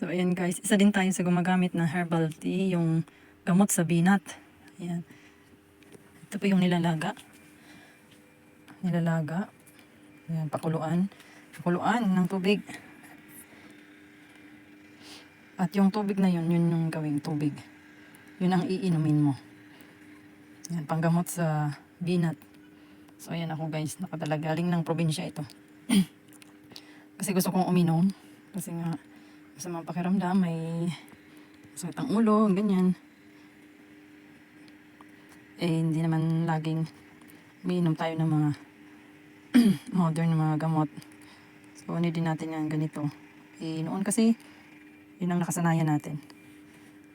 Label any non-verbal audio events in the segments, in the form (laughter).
So, ayan guys. Isa din tayo sa gumagamit ng herbal tea, yung gamot sa binat. Ayan. Ito po yung nilalaga. Nilalaga. Ayan, pakuluan. Pakuluan ng tubig. At yung tubig na yun, yun yung gawing tubig. Yun ang iinumin mo. Yan, panggamot sa binat. So, ayan ako guys, nakadala galing ng probinsya ito. (clears throat) Kasi gusto kong uminom. Kasi nga, masama pakiramdam, may sakit ang ulo, ganyan. Eh, hindi naman laging umiinom tayo ng mga (clears throat) modern mga gamot. So, ano din natin yan ganito. Eh, noon kasi, yun ang nakasanayan natin.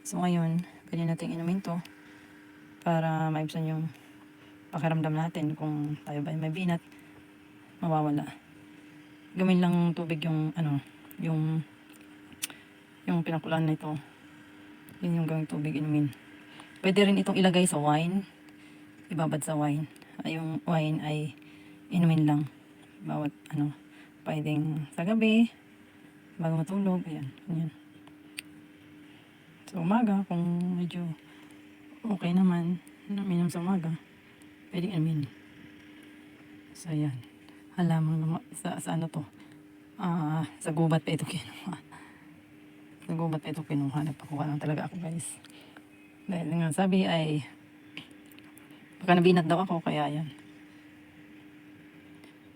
So, ngayon, pwede natin inumin to para maibsan yung pakiramdam natin kung tayo ba ay may binat, mawawala. Gamin lang tubig yung, ano, yung, yung pinakulan na ito. Yun yung gawing tubig inumin. Pwede rin itong ilagay sa wine. Ibabad sa wine. Ay, yung wine ay inumin lang. Bawat, ano, pwedeng sa gabi, bago matulog, ayan, ayan. Sa umaga, kung medyo okay naman, naminom sa umaga, pwedeng amin. So, ayan. Halaman sa, sa ano to. Ah, sa gubat pa ito kinuha. Sa gubat pa ito kinuha. Nagpakuha lang talaga ako guys. Dahil nga sabi ay baka nabinat daw ako kaya yan.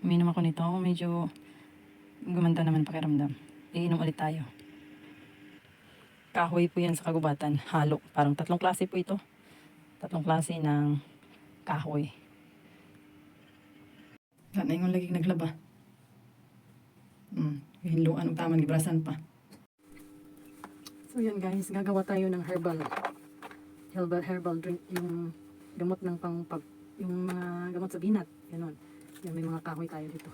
Uminom ako nito. Medyo gumanda naman pakiramdam. Iinom ulit tayo. Kahoy po yan sa kagubatan. Halo. Parang tatlong klase po ito. Tatlong klase ng kahoy. Sana yung lagi naglaba. Hmm. Hinluan ang tamang gibrasan pa. So yan guys, gagawa tayo ng herbal. Herbal herbal drink yung gamot ng pang pag yung mga gamot sa binat. Ganon. Yan may mga kahoy tayo dito.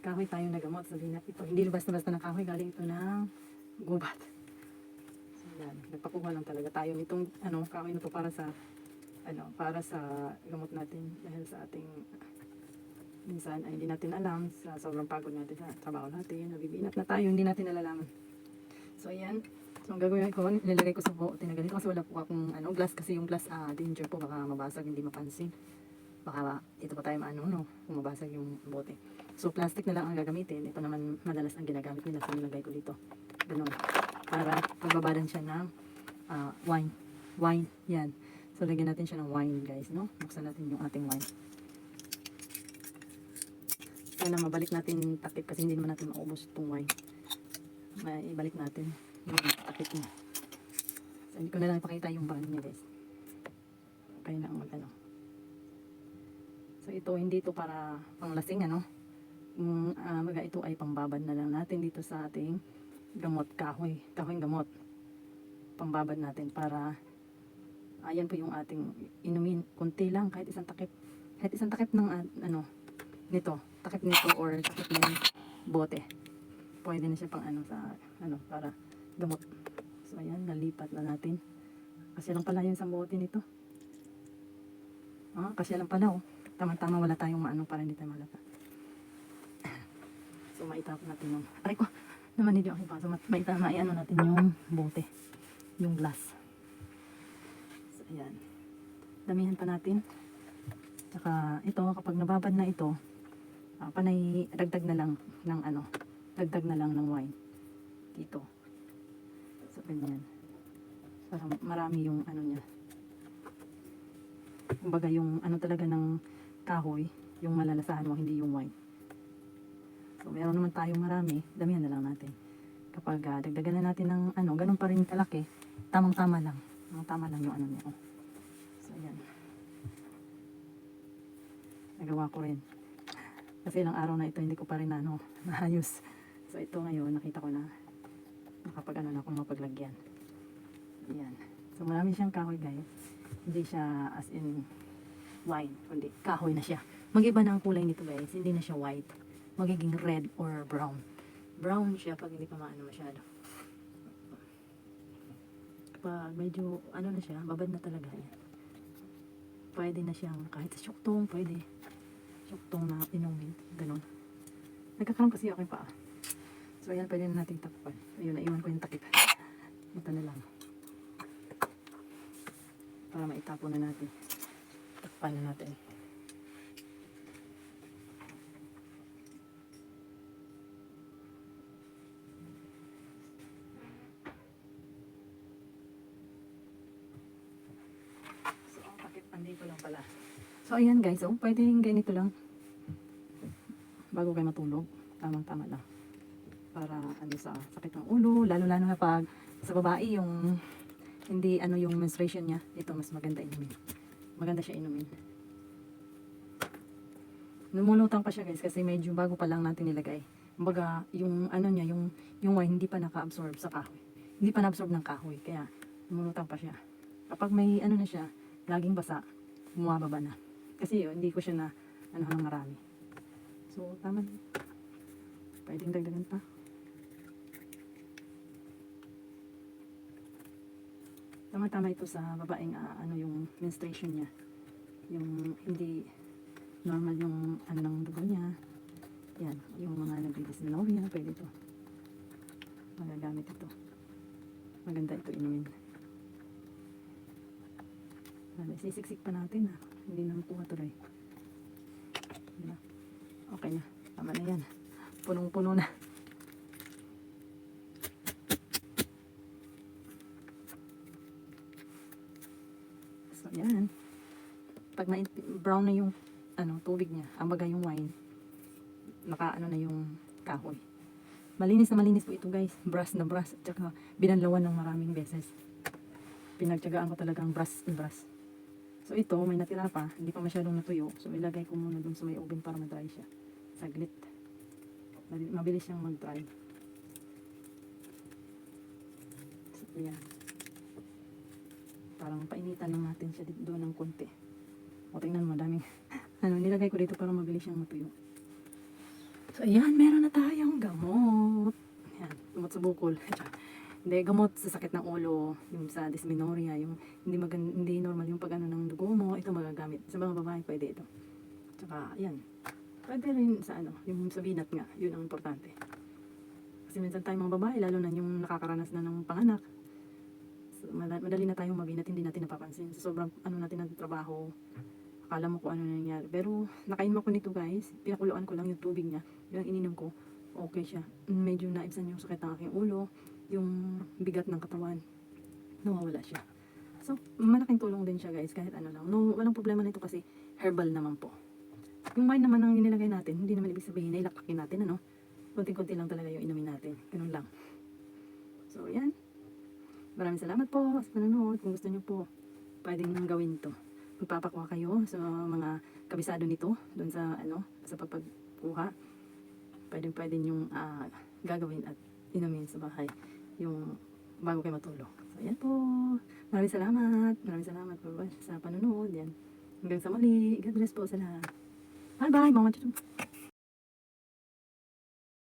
Kahoy tayo na gamot sa binat. Ito, hindi basta-basta na kahoy. Galing ito ng gubat. So yan, nagpakuha lang talaga tayo nitong ano, kahoy na to para sa ano, para sa gamot natin dahil sa ating minsan ay hindi natin alam sa sobrang pagod natin sa trabaho natin, nabibinat na tayo, hindi natin nalalaman. So ayan, so ang gagawin ko, nilalagay ko sa bote na ganito kasi wala po akong ano, glass kasi yung glass ah, danger po, baka mabasag, hindi mapansin. Baka dito pa tayo maano, no, kung mabasag yung bote. So plastic na lang ang gagamitin, ito naman madalas ang ginagamit nila, so nilagay ko dito. Ganun, para pagbabadan siya ng ah, wine. Wine, yan. So lagyan natin siya ng wine guys, no? Buksan natin yung ating wine. Sana mabalik natin takip kasi hindi naman natin maubos itong wine. May ibalik natin takip niya. So, hindi ko na lang ipakita yung bag niya guys. Kaya na mag ano. So ito hindi ito para panglasing ano. Yung ah, mga ito ay pambabad na lang natin dito sa ating gamot kahoy. Kahoy gamot. Pambabad natin para ayan po yung ating inumin. Kunti lang kahit isang takip. Kahit isang takip ng ah, ano nito, takip nito or takip ng bote. Pwede na siya pang ano sa ano para gamot. So ayan, nalipat na natin. Kasi lang pala yun sa bote nito. Ah, kasi lang pala oh. Tama-tama wala tayong maano para hindi tayo malata. (coughs) So maitapon natin yung aray ko naman hindi ako pa. So maitama ano natin yung bote. Yung glass. So ayan. Damihan pa natin. Tsaka ito kapag nababad na ito, Ah, panay dagdag na lang ng ano, dagdag na lang ng wine dito. Ganyan. Para marami yung ano niya. Kumbaga yung ano talaga ng kahoy, yung malalasahan mo, hindi yung wine. So meron naman tayong marami, damihan na lang natin. Kapag ah, dagdagan na natin ng ano, ganun pa rin kalaki, tamang-tama lang. Tamang-tama lang yung ano niya. Oh. So yan. Nagawa ko rin. Kasi ilang araw na ito hindi ko pa rin ano, (laughs) naayos. So ito ngayon nakita ko na mapaglagyan. Yan. So marami siyang kahoy guys. Hindi siya as in wine, kundi kahoy na siya. Magiba na ang kulay nito guys. Hindi na siya white. Magiging red or brown. Brown siya pag hindi pa maano masyado. Kapag medyo ano na siya, babad na talaga yan. Pwede na siyang kahit sa syuktong, pwede suktong na inumin. Ganon. Nagkakaroon kasi ako yung paa. So, ayan, pwede na natin takpan. Ayun, naiwan ko yung takip. Na lang. Para maitapon na natin. Takpan na natin. So, ang takip andito lang pala. So, ayan guys. Oh, pwedeng ganito lang. Bago kayo matulog. Tamang-tama lang para ano sa sakit ng ulo, lalo-lalo na pag sa babae yung hindi ano yung menstruation niya, ito mas maganda inumin. Maganda siya inumin. Lumulutang pa siya guys kasi medyo bago pa lang natin nilagay. Kumbaga, yung ano niya, yung yung wine hindi pa naka-absorb sa kahoy. Hindi pa na-absorb ng kahoy, kaya lumulutang pa siya. Kapag may ano na siya, laging basa, bumababa na. Kasi yun, hindi ko siya na ano ng marami. So, tama. Pwedeng dagdagan pa. Tama-tama ito sa babaeng ah, ano yung menstruation niya. Yung hindi normal yung ano ng dugo niya. Yan, yung mga nagdidysmenorrhea, pwede ito. Magagamit ito. Maganda ito inumin. Wala, sisiksik pa natin ah. Hindi na makuha tuloy. Okay na. Tama na yan. Punong-puno na. So, yan. Pag na brown na yung ano, tubig niya, ambaga yung wine, naka ano na yung kahoy. Malinis na malinis po ito guys. Brush na brush. At saka binanlawan ng maraming beses. Pinagtyagaan ko talagang brush and brush. So ito, may natira pa. Hindi pa masyadong natuyo. So ilagay ko muna dun sa may oven para ma-dry siya. Saglit. Mabilis siyang mag-dry. So, yan. Parang painitan lang natin siya doon ng konti. O tingnan mo, daming (laughs) ano, nilagay ko dito para mabilis siyang matuyo. So, ayan, meron na tayong gamot. Ayan, gamot sa bukol. (laughs) hindi, gamot sa sakit ng ulo, yung sa dysmenorrhea, yung hindi, magan, hindi normal yung pag ano ng dugo mo, ito magagamit. Sa mga babae, pwede ito. Tsaka, ayan. Pwede rin sa ano, yung sa binat nga, yun ang importante. Kasi minsan tayong mga babae, lalo na yung nakakaranas na ng panganak, So, madali na tayong mabinat, hindi natin napapansin. Sa sobrang ano natin ng trabaho, akala mo kung ano nangyayari. Pero nakainom ako nito guys, pinakuluan ko lang yung tubig niya. Yung ininom ko, okay siya. Medyo naibsan yung sakit ng aking ulo, yung bigat ng katawan. Nawawala siya. So, malaking tulong din siya guys, kahit ano lang. No, walang problema nito kasi herbal naman po. Yung wine naman ang inilagay natin, hindi naman ibig sabihin na ilakakin natin, ano? Kunti-kunti lang talaga yung inumin natin. Ganun lang. So, yan. Maraming salamat po sa panonood. Kung gusto niyo po, pwedeng gawin to. Magpapakuha kayo sa mga kabisado nito, doon sa ano, sa pagpagkuha. Pwedeng pwede yung gagawin at inumin sa bahay yung bago kayo matulog. So, yan po. Maraming salamat. Maraming salamat po sa panonood. Yan. Hanggang sa muli. God bless po sa lahat. Bye-bye, mga chuchong.